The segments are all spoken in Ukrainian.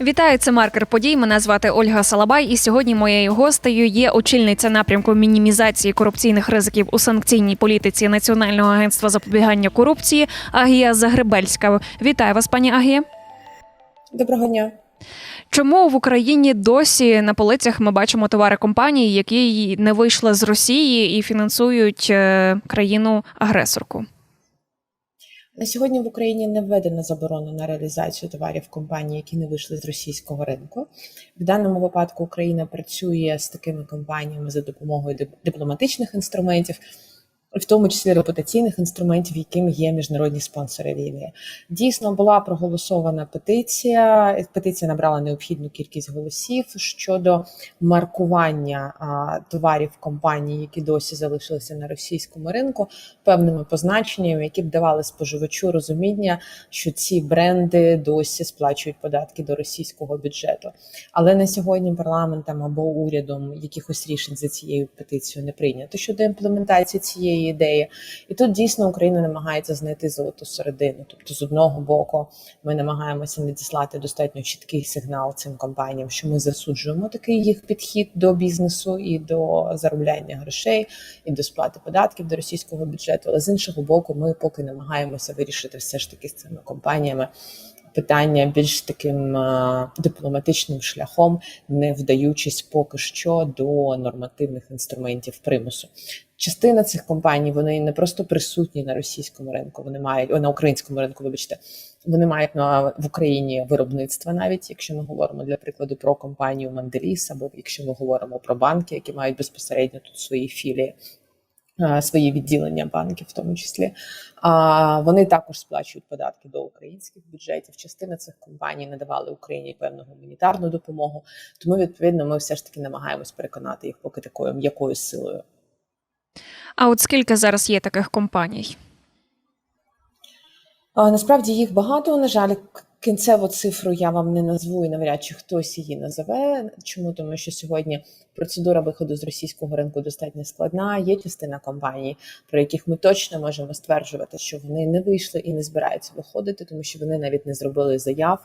Вітаю, це маркер подій. Мене звати Ольга Салабай, і сьогодні моєю гостею є очільниця напрямку мінімізації корупційних ризиків у санкційній політиці Національного агентства запобігання корупції Агія Загребельська. Вітаю вас, пані Агія. Доброго дня. Чому в Україні досі на полицях ми бачимо товари компаній, які не вийшли з Росії і фінансують е, країну агресорку? На сьогодні в Україні не введена заборона на реалізацію товарів компаній, які не вийшли з російського ринку. В даному випадку Україна працює з такими компаніями за допомогою дипломатичних інструментів, в тому числі репутаційних інструментів, якими є міжнародні спонсори війни. Дійсно була проголосована петиція. Петиція набрала необхідну кількість голосів щодо маркування а, товарів компаній, які досі залишилися на російському ринку, певними позначеннями, які б давали споживачу розуміння, що ці бренди досі сплачують податки до російського бюджету. Але на сьогодні парламентом або урядом якихось рішень за цією петицією не прийнято щодо імплементації цієї ідеї. І тут дійсно Україна намагається знайти золоту середину. Тобто, з одного боку, ми намагаємося надіслати достатньо чіткий сигнал цим компаніям, що ми засуджуємо такий їх підхід до бізнесу і до заробляння грошей, і до сплати податків до російського бюджету. Але з іншого боку, ми поки намагаємося вирішити все ж таки з цими компаніями. Питання більш таким е, дипломатичним шляхом, не вдаючись поки що до нормативних інструментів примусу. Частина цих компаній вони не просто присутні на російському ринку, вони мають о, на українському ринку. Вибачте, вони мають на в Україні виробництва, навіть якщо ми говоримо для прикладу про компанію Манделіс, або якщо ми говоримо про банки, які мають безпосередньо тут свої філії. Е, Свої відділення банків, в тому числі, а вони також сплачують податки до українських бюджетів. Частина цих компаній надавали Україні певну гуманітарну допомогу. Тому відповідно ми все ж таки намагаємось переконати їх поки такою м'якою силою. А от скільки зараз є таких компаній? Насправді їх багато. На жаль, кінцеву цифру я вам не назву і навряд чи хтось її назове. Чому? Тому що сьогодні процедура виходу з російського ринку достатньо складна. Є частина компаній, про яких ми точно можемо стверджувати, що вони не вийшли і не збираються виходити, тому що вони навіть не зробили заяв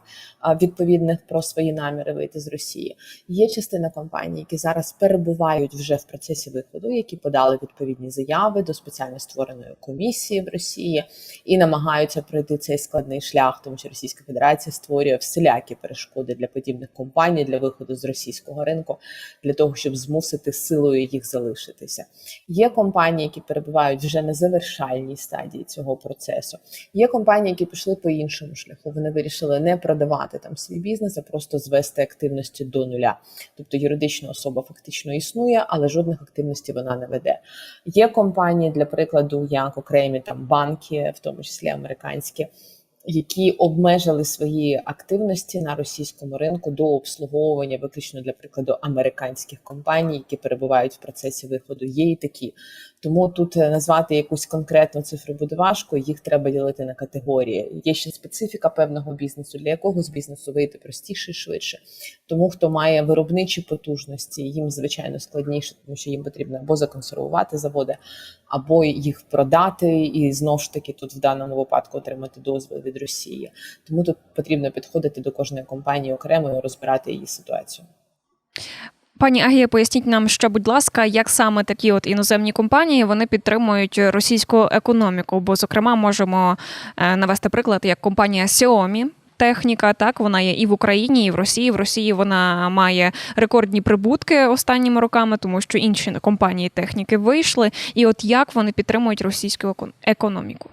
відповідних про свої наміри вийти з Росії. Є частина компаній, які зараз перебувають вже в процесі виходу, які подали відповідні заяви до спеціально створеної комісії в Росії і намагаються пройти цей складний шлях, тому що Російська Федерація створює всілякі перешкоди для подібних компаній для виходу з російського ринку, для того, щоб змусити силою їх залишитися. Є компанії, які перебувають вже на завершальній стадії цього процесу. Є компанії, які пішли по іншому шляху. Вони вирішили не продавати там свій бізнес, а просто звести активності до нуля. Тобто юридична особа фактично існує, але жодних активностей вона не веде. Є компанії, для прикладу, як окремі там банки, в тому числі американські, які обмежили свої активності на російському ринку до обслуговування виключно для прикладу американських компаній, які перебувають в процесі виходу. Є і такі. Тому тут е, назвати якусь конкретну цифру буде важко. Їх треба ділити на категорії. Є ще специфіка певного бізнесу, для якогось бізнесу вийти простіше і швидше. Тому хто має виробничі потужності, їм звичайно складніше, тому що їм потрібно або законсервувати заводи, або їх продати, і знову ж таки тут в даному випадку отримати дозвіл від Росії. Тому тут потрібно підходити до кожної компанії окремо і розбирати її ситуацію. Пані Агія, поясніть нам, що, будь ласка, як саме такі от іноземні компанії вони підтримують російську економіку? Бо, зокрема, можемо е, навести приклад як компанія Xiaomi. Техніка так вона є і в Україні, і в Росії. В Росії вона має рекордні прибутки останніми роками, тому що інші компанії техніки вийшли. І от як вони підтримують російську еко- економіку?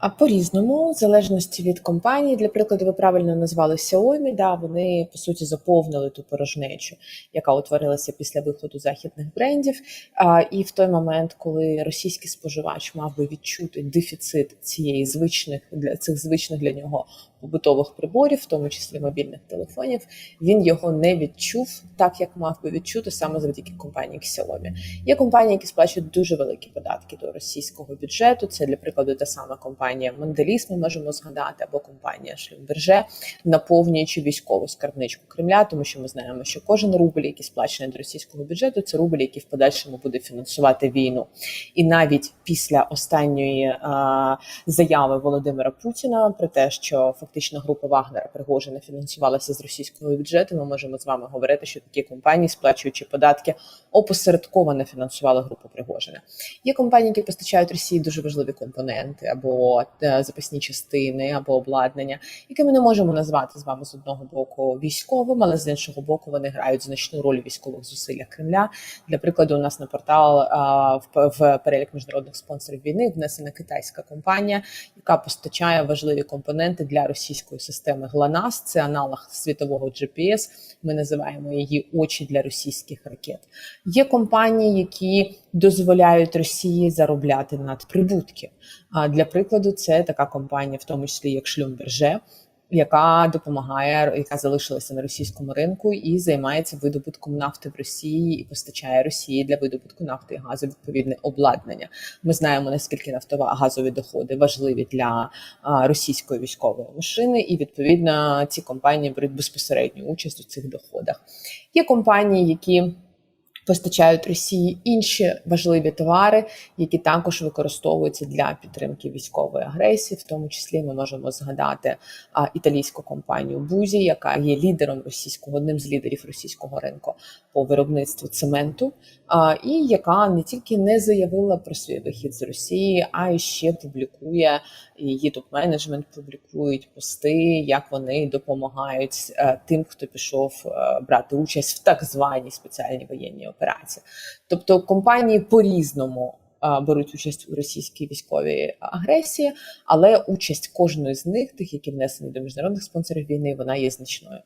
А по-різному, в залежності від компанії, для прикладу, ви правильно назвали Xiaomi, да, вони по суті заповнили ту порожнечу, яка утворилася після виходу західних брендів. А, і в той момент, коли російський споживач мав би відчути дефіцит цієї звичних для цих звичних для нього побутових приборів, в тому числі мобільних телефонів, він його не відчув так, як мав би відчути саме завдяки компанії Xiaomi. Є компанії, які сплачують дуже великі податки до російського бюджету. Це для прикладу та сама компанія Монделіс. Ми можемо згадати, або компанія Шлюмберже, наповнюючи військову скарбничку Кремля, тому що ми знаємо, що кожен рубль, який сплачений до російського бюджету, це рубль, який в подальшому буде фінансувати війну. І навіть після останньої е, заяви Володимира Путіна про те, що фактично група Вагнера Пригожина фінансувалася з російського бюджету, ми можемо з вами говорити, що такі компанії, сплачуючи податки, опосередковано фінансували групу Пригожина. Є компанії, які постачають Росії дуже важливі компоненти або е, запасні частини, або обладнання, які ми не можемо назвати з вами з одного боку військовим, але з іншого боку вони грають значну роль у військових зусиллях Кремля. Для прикладу, у нас на портал в, в перелік міжнародних спонсорів війни внесена китайська компанія, яка постачає важливі компоненти для російської системи ГЛОНАСС. Це аналог світового GPS. Ми називаємо її очі для російських ракет. Є компанії, які дозволяють Росії заробляти надприбутки. А для прикладу, це така компанія, в тому числі як Шлюмберже, яка допомагає, яка залишилася на російському ринку і займається видобутком нафти в Росії і постачає Росії для видобутку нафти і газу відповідне обладнання. Ми знаємо наскільки нафтова газові доходи важливі для російської військової машини, і відповідно ці компанії беруть безпосередню участь у цих доходах. Є компанії, які Постачають Росії інші важливі товари, які також використовуються для підтримки військової агресії. В тому числі ми можемо згадати а, італійську компанію Бузі, яка є лідером російського, одним з лідерів російського ринку по виробництву цементу, а, і яка не тільки не заявила про свій вихід з Росії, а й ще публікує її топ-менеджмент публікують пости, як вони допомагають е, тим, хто пішов е, брати участь в так званій спеціальній воєнній операції. Тобто компанії по-різному е, беруть участь у російській військовій агресії, але участь кожної з них, тих, які внесені до міжнародних спонсорів війни, вона є значною.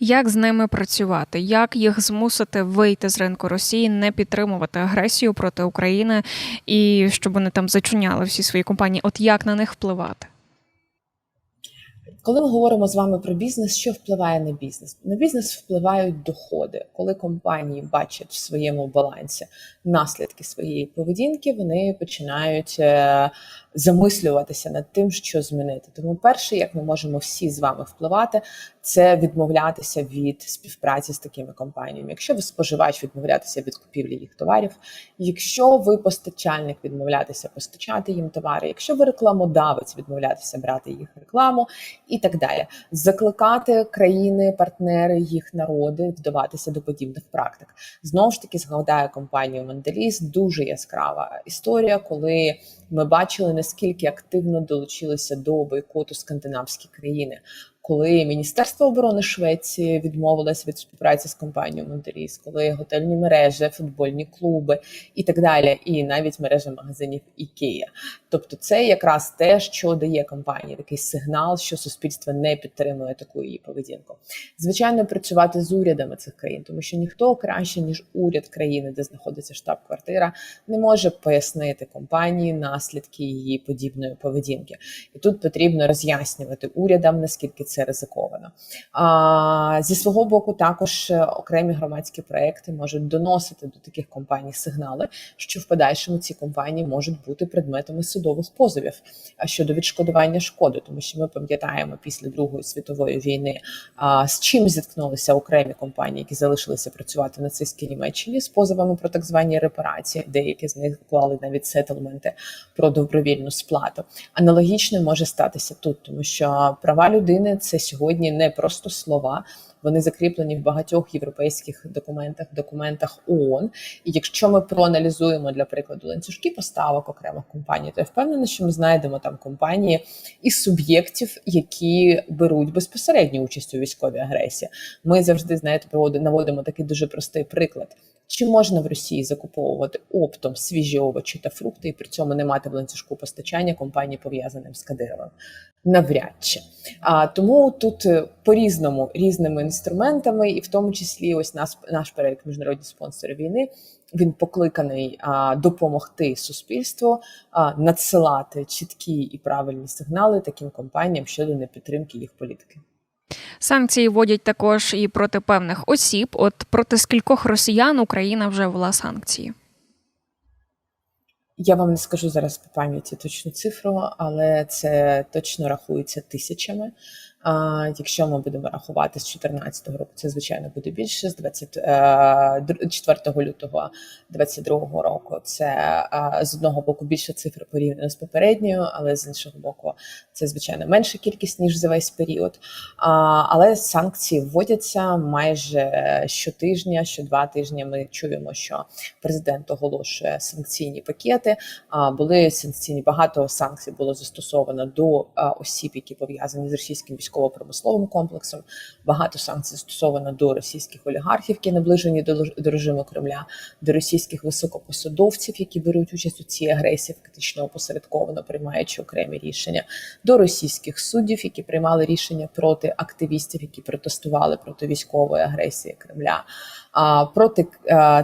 Як з ними працювати? Як їх змусити вийти з ринку Росії, не підтримувати агресію проти України і щоб вони там зачуняли всі свої компанії? От як на них впливати? Коли ми говоримо з вами про бізнес, що впливає на бізнес? На бізнес впливають доходи. Коли компанії бачать в своєму балансі наслідки своєї поведінки, вони починають е, замислюватися над тим, що змінити. Тому, перше, як ми можемо всі з вами впливати, це відмовлятися від співпраці з такими компаніями. Якщо ви споживач, відмовлятися від купівлі їх товарів. Якщо ви постачальник, відмовлятися постачати їм товари. Якщо ви рекламодавець, відмовлятися брати їх рекламу і так далі. Закликати країни, партнери, їх народи вдаватися до подібних практик. Знову ж таки, згадаю компанію Менделіс. Дуже яскрава історія, коли ми бачили наскільки активно долучилися до бойкоту скандинавські країни. Коли Міністерство оборони Швеції відмовилось від співпраці з компанією Монтеріс, коли готельні мережі, футбольні клуби і так далі, і навіть мережа магазинів Ікея. Тобто, це якраз те, що дає компанії такий сигнал, що суспільство не підтримує таку її поведінку. Звичайно, працювати з урядами цих країн, тому що ніхто краще ніж уряд країни, де знаходиться штаб-квартира, не може пояснити компанії наслідки її подібної поведінки. І тут потрібно роз'яснювати урядам, наскільки це ризиковано. А зі свого боку, також окремі громадські проекти можуть доносити до таких компаній сигнали, що в подальшому ці компанії можуть бути предметами судових позовів щодо відшкодування шкоди, тому що ми пам'ятаємо після Другої світової війни, а, з чим зіткнулися окремі компанії, які залишилися працювати в нацистській Німеччині з позовами про так звані репарації. Деякі з них вклали навіть сетелменти про добровільну сплату. Аналогічно може статися тут, тому що права людини це сьогодні не просто слова. Вони закріплені в багатьох європейських документах, документах ООН. І якщо ми проаналізуємо для прикладу ланцюжки поставок окремих компаній, то я впевнена, що ми знайдемо там компанії і суб'єктів, які беруть безпосередню участь у військовій агресії. Ми завжди знаєте, наводимо такий дуже простий приклад. Чи можна в Росії закуповувати оптом свіжі овочі та фрукти і при цьому не мати в ланцюжку постачання компаній, пов'язаним з Кадировим? Навряд чи. А, тому тут е, по-різному різними інструментами, і в тому числі ось нас, наш перелік міжнародні спонсори війни. Він покликаний а, допомогти суспільству а, надсилати чіткі і правильні сигнали таким компаніям щодо непідтримки їх політики. Санкції вводять також і проти певних осіб. От проти скількох росіян Україна вже ввела санкції. Я вам не скажу зараз по пам'яті точну цифру, але це точно рахується тисячами. А, якщо ми будемо рахувати з 2014 року, це звичайно буде більше. З 24 лютого 2022 року це з одного боку більша цифра порівняно з попередньою, але з іншого боку, це звичайно менша кількість ніж за весь період. Але санкції вводяться майже щотижня, що два тижні. Ми чуємо, що президент оголошує санкційні пакети. А, були санкційні багато санкцій було застосовано до осіб, які пов'язані з російським військово-промисловим комплексом. Багато санкцій стосовано до російських олігархів, які наближені до, до режиму Кремля, до російських високопосадовців, які беруть участь у цій агресії, фактично опосередковано приймаючи окремі рішення, до російських суддів, які приймали рішення проти активістів, які протестували проти військової агресії Кремля. Проти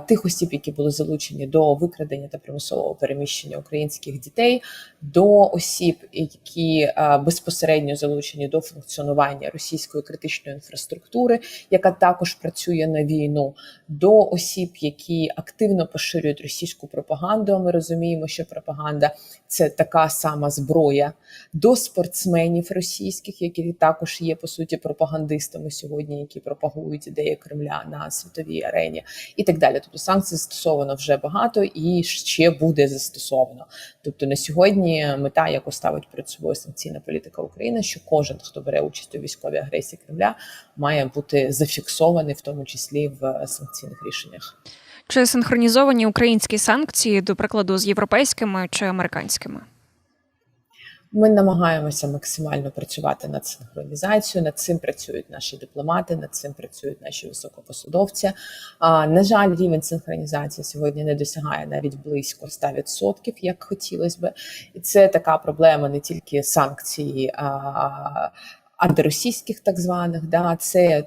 тих осіб, які були залучені до викрадення та примусового переміщення українських дітей, до осіб, які безпосередньо залучені до функціонування російської критичної інфраструктури, яка також працює на війну, до осіб, які активно поширюють російську пропаганду. Ми розуміємо, що пропаганда це така сама зброя, до спортсменів російських, які також є по суті пропагандистами сьогодні, які пропагують ідеї Кремля на світовій арені, і так далі. Тобто санкцій застосовано вже багато і ще буде застосовано. Тобто на сьогодні мета, яку ставить перед собою санкційна політика України, що кожен, хто бере участь у військовій агресії Кремля, має бути зафіксований, в тому числі в санкційних рішеннях. Чи синхронізовані українські санкції, до прикладу, з європейськими чи американськими? Ми намагаємося максимально працювати над синхронізацією. Над цим працюють наші дипломати, над цим працюють наші високопосадовці. А, на жаль, рівень синхронізації сьогодні не досягає навіть близько 100%, як хотілося би. І це така проблема не тільки санкції. А, антиросійських так званих, да, це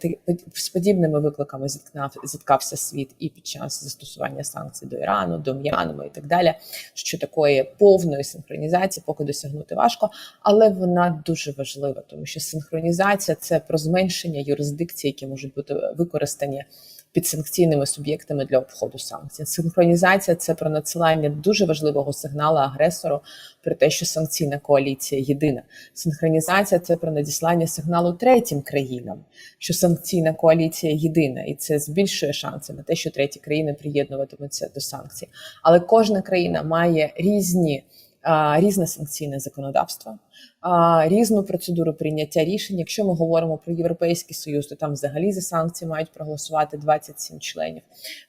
з подібними викликами зіткнав зіткався світ і під час застосування санкцій до Ірану, до М'янми і так далі. Що такої повної синхронізації поки досягнути важко, але вона дуже важлива, тому що синхронізація це про зменшення юрисдикції, які можуть бути використані під санкційними суб'єктами для обходу санкцій. Синхронізація це про надсилання дуже важливого сигналу агресору про те, що санкційна коаліція єдина. Синхронізація це про надіслання сигналу третім країнам, що санкційна коаліція єдина, і це збільшує шанси на те, що треті країни приєднуватимуться до санкцій. Але кожна країна має різні. Різне санкційне законодавство, різну процедуру прийняття рішень. Якщо ми говоримо про європейський союз, то там взагалі за санкції мають проголосувати 27 членів.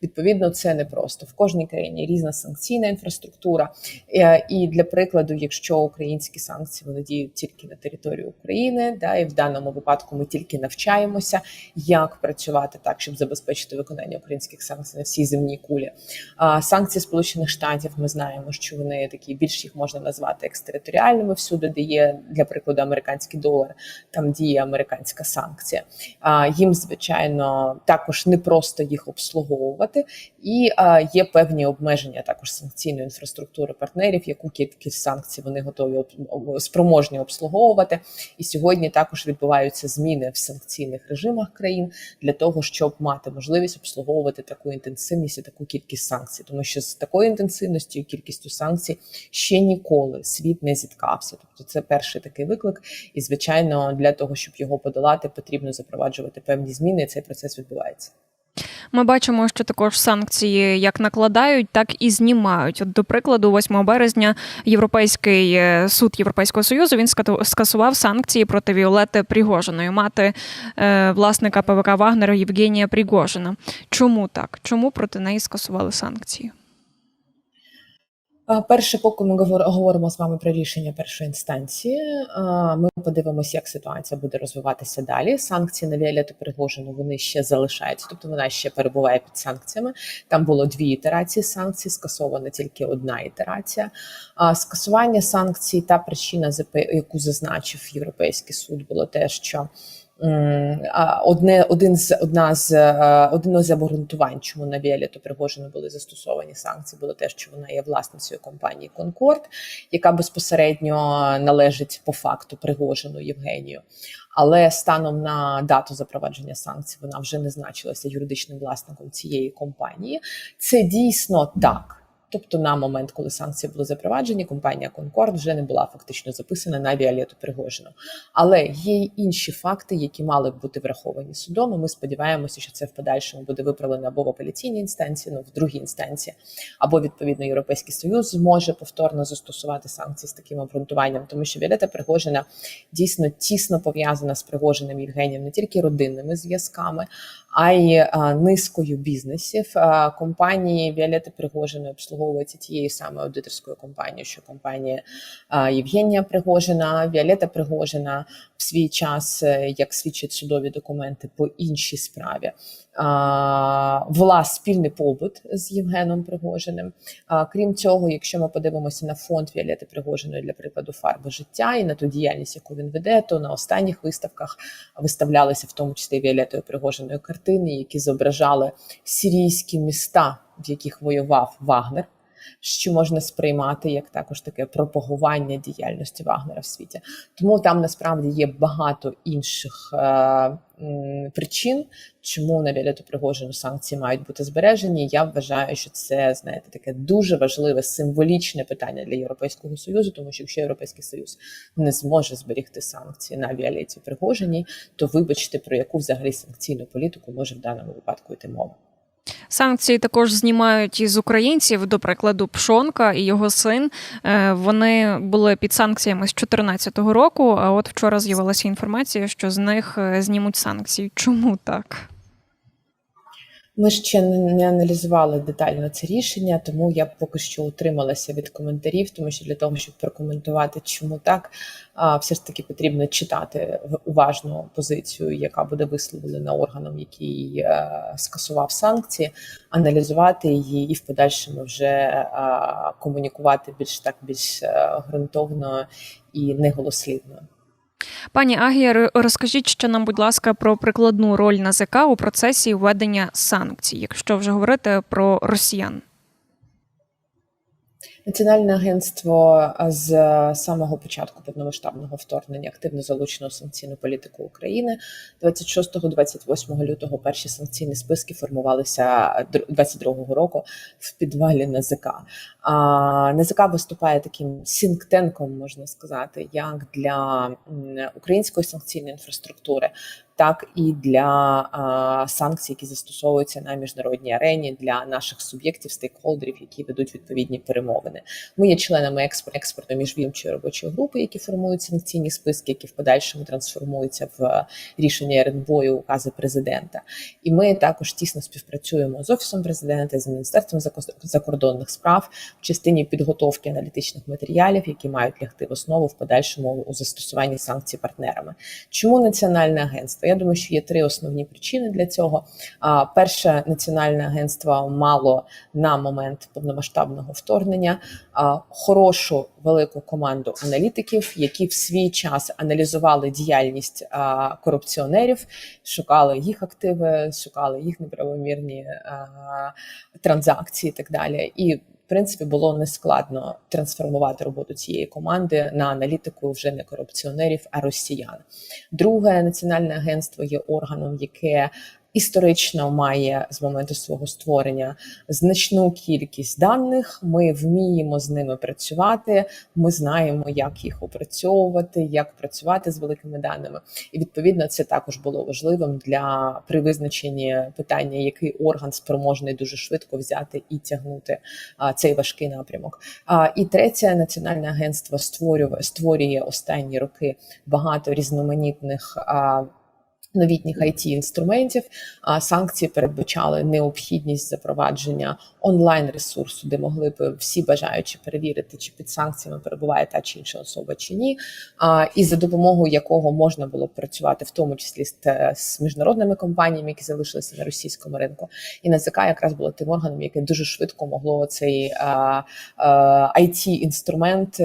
Відповідно, це не просто в кожній країні різна санкційна інфраструктура. Е, І для прикладу, якщо українські санкції вони діють тільки на території України, да і в даному випадку ми тільки навчаємося, як працювати так, щоб забезпечити виконання українських санкцій на всій земній кулі. Санкції Сполучених Штатів ми знаємо, що вони такі більш їх можна назвати екстериторіальними всюди, де є для прикладу американський долар, там діє американська санкція. А їм звичайно також не просто їх обслуговувати, і а, є певні обмеження також санкційної інфраструктури партнерів, яку кількість санкцій вони готові спроможні обслуговувати. І сьогодні також відбуваються зміни в санкційних режимах країн для того, щоб мати можливість обслуговувати таку інтенсивність і таку кількість санкцій, тому що з такою інтенсивністю і кількістю санкцій ще ніколи світ не зіткався. Тобто, це перший такий виклик. І звичайно, для того, щоб його подолати, потрібно запроваджувати певні зміни. і Цей процес відбувається. Ми бачимо, що також санкції як накладають, так і знімають. От, до прикладу, 8 березня Європейський е, суд Європейського союзу він скасував санкції проти Віолети Пригожиної, мати е, власника ПВК Вагнера Євгенія Пригожина. Чому так? Чому проти неї скасували санкції? Перше, поки ми говор- говоримо з вами про рішення першої інстанції, ми подивимося, як ситуація буде розвиватися далі. Санкції на Віолету Пригожину вони ще залишаються, тобто вона ще перебуває під санкціями. Там було дві ітерації санкцій, скасована тільки одна ітерація. Скасування санкцій та причина, яку зазначив Європейський суд, було те, що одне один з одна з е, один з обґрунтувань, чому на Віолету Пригожину були застосовані санкції, було те, що вона є власницею компанії Конкорд, яка безпосередньо належить по факту Пригожину Євгенію. Але станом на дату запровадження санкцій вона вже не значилася юридичним власником цієї компанії. Це дійсно так. Тобто, на момент, коли санкції були запроваджені, компанія Конкорд вже не була фактично записана на Віолету Пригожину. Але є й інші факти, які мали б бути враховані судом. і Ми сподіваємося, що це в подальшому буде виправлено або в апеляційній інстанції, ну в другій інстанції, або відповідно Європейський Союз зможе повторно застосувати санкції з таким обґрунтуванням, тому що Віолета Пригожина дійсно тісно пов'язана з Пригожиним Євгенієм не тільки родинними зв'язками, а й а, низкою бізнесів. А, компанії Віолети Пригожиної обслуговуються тією самою аудиторською компанією, що компанія Євгенія Пригожина, Віолета Пригожина в свій час, е, як свідчать судові документи по іншій справі. Вела спільний побут з Євгеном Пригожиним. Крім цього, якщо ми подивимося на фонд Віолети Пригожиної для прикладу фарби життя і на ту діяльність, яку він веде, то на останніх виставках виставлялися в тому числі Віолетою Пригожиною картини, які зображали сирійські міста, в яких воював Вагнер. Що можна сприймати як також таке пропагування діяльності Вагнера в світі, тому там насправді є багато інших е, причин, чому на Віолету Пригожину санкції мають бути збережені. Я вважаю, що це знаєте таке дуже важливе символічне питання для Європейського союзу, тому що якщо Європейський Союз не зможе зберігти санкції на Віолеті Пригожиній, то вибачте про яку взагалі санкційну політику може в даному випадку йти мова. Санкції також знімають із українців, до прикладу, Пшонка і його син. Е, Вони були під санкціями з 2014 року. А от вчора з'явилася інформація, що з них е, знімуть санкції. Чому так? Ми ще не аналізували детально це рішення, тому я поки що утрималася від коментарів, тому що для того, щоб прокоментувати, чому так, все ж таки потрібно читати уважно позицію, яка буде висловлена органом, який е, скасував санкції, аналізувати її і в подальшому вже комунікувати більш так більш е, ґрунтовно і неголослівно. Пані Агія, розкажіть ще нам, будь ласка, про прикладну роль НАЗК у процесі введення санкцій, якщо вже говорити про росіян. Національне агентство з самого початку повномасштабного вторгнення активно залучено в санкційну політику України. 26-28 лютого перші санкційні списки формувалися 22 року в підвалі НАЗК. А НАЗК виступає таким сінктенком, можна сказати, як для української санкційної інфраструктури, так і для санкцій, які застосовуються на міжнародній арені для наших суб'єктів, стейкхолдерів, які ведуть відповідні перемовини. Ми є членами експер- експертної міжвідомчої робочої групи, які формують санкційні списки, які в подальшому трансформуються в е, рішення РНБО і укази президента. І ми також тісно співпрацюємо з офісом президента, з міністерством зако- закордонних справ в частині підготовки аналітичних матеріалів, які мають лягти в основу в подальшому у застосуванні санкцій партнерами. Чому національне агентство? Я думаю, що є три основні причини для цього. А, Перше, національне агентство мало на момент повномасштабного вторгнення а, хорошу велику команду аналітиків, які в свій час аналізували діяльність а, корупціонерів, шукали їх активи, шукали їх неправомірні а, транзакції і так далі. І принципі було нескладно трансформувати роботу цієї команди на аналітику вже не корупціонерів, а росіян. Друге національне агентство є органом, яке історично має з моменту свого створення значну кількість даних. Ми вміємо з ними працювати. Ми знаємо, як їх опрацьовувати, як працювати з великими даними. І відповідно це також було важливим для при визначенні питання, який орган спроможний дуже швидко взяти і тягнути а, цей важкий напрямок. А, і третє національне агентство створює створює останні роки багато різноманітних. А, Новітніх it інструментів а санкції передбачали необхідність запровадження онлайн ресурсу, де могли б всі бажаючі перевірити, чи під санкціями перебуває та чи інша особа чи ні, а і за допомогою якого можна було б працювати, в тому числі з, з міжнародними компаніями, які залишилися на російському ринку. І НАЗК якраз було тим органом, яке дуже швидко могло цей it інструмент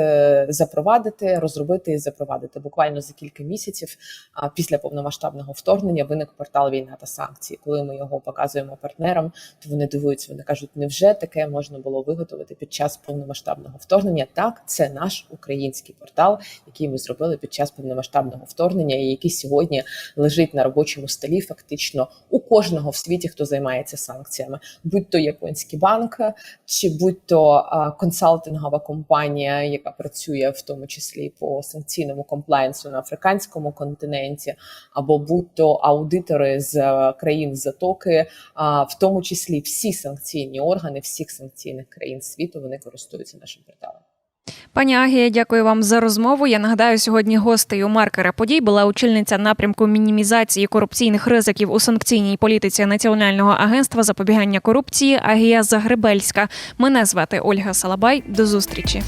запровадити, розробити і запровадити. Буквально за кілька місяців а, після повномасштабного вторгнення виник портал війна та санкції. Коли ми його показуємо партнерам, то вони дивуються. Вони кажуть, невже таке можна було виготовити під час повномасштабного вторгнення? Так, це наш український портал, який ми зробили під час повномасштабного вторгнення, і який сьогодні лежить на робочому столі, фактично у кожного в світі, хто займається санкціями, будь то японський банк, чи будь то консалтингова компанія, яка працює в тому числі по санкційному комплайнсу на африканському континенті, або будь то аудитори з е, країн Затоки, а в тому числі всі санкційні органи всіх санкційних країн світу вони користуються нашим порталом. Пані Агія, дякую вам за розмову. Я нагадаю, сьогодні гостею маркера подій була очільниця напрямку мінімізації корупційних ризиків у санкційній політиці Національного агентства запобігання корупції Агія Загребельська. Мене звати Ольга Салабай. До зустрічі.